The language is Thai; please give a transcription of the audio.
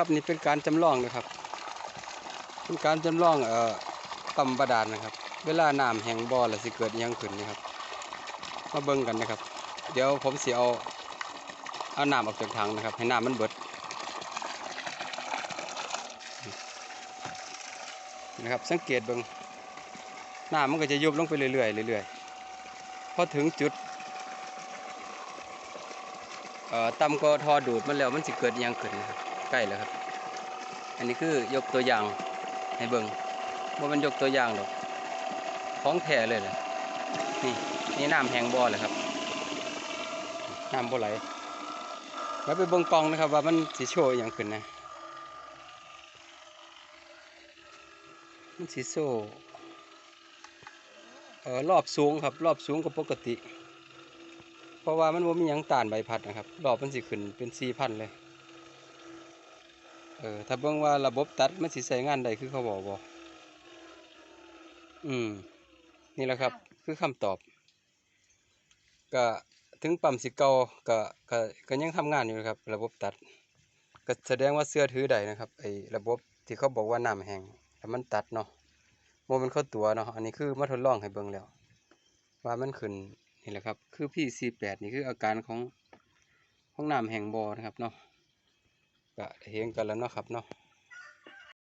ครับนี่เป็นการจำลองนะครับ เป็นการจำลองเอ่อปั๊มบาดาลนะครับ เวลาน้ำแห้งบ่อแล้วสิเกิดยังขึ้นนี่ครับมาเบิ่งกันนะครับ เดี๋ยวผมสิเอาเอาน้ำออกจากถังนะครับ ให้น้ำมันเบิดนะครับสังเกตเบิ่งน้ำมันก็จะยุบลงไปเรื่อยๆเรื่อยๆพอถึงจุดเอ่อต่ำก็ทอดูดมันแล้วมันสิเกิดยังขึ้นนะครับ ใกล้แล้วครับ อันนี้คือยกตัวอย่างให้เบิ่งว่ามันยกตัวอย่างดอกของแท้เลยเลยนี่นี่น้ำแห้งบ่อเลยครับน้ำบ่ไหลแล้วไปเบิ่งกองนะครับ ว่ามันสิโชว์อย่างขึ้นนะมันสิโชว์เอ่อรอบสูงครับ รอบสูงกว่าปกติ เพราะว่ามันบ่มียังตานใบพัดนะครับ รอบมันสิขึ้นเป็น4,000เลย เออถ้าเบิ่งว่าระบบตัดมันสิใช้งานได้คือเขาบอกบ่อืม นี่แหละครับ คือคำตอบ ก็ถึงปั๊มสิเก่าก็ก็ก็ยังทำงานอยู่นะครับ ระบบตัด ก็แสดงว่าเสื้อถือได้นะครับไอ้ระบบที่เขาบอกว่าน้ำแห้งแล้วมันตัดเนาะโมมันเข้าตัวเนาะอันนี้คือมาทดลองให้เบิ่งแล้ว ว่ามันขึ้นนี่แหละครับ คือ P48 นี่คืออาการของของน้ำแห้งบ่อนะครับเนาะ ก็เห็นกันแล้วเนาะครับเนาะ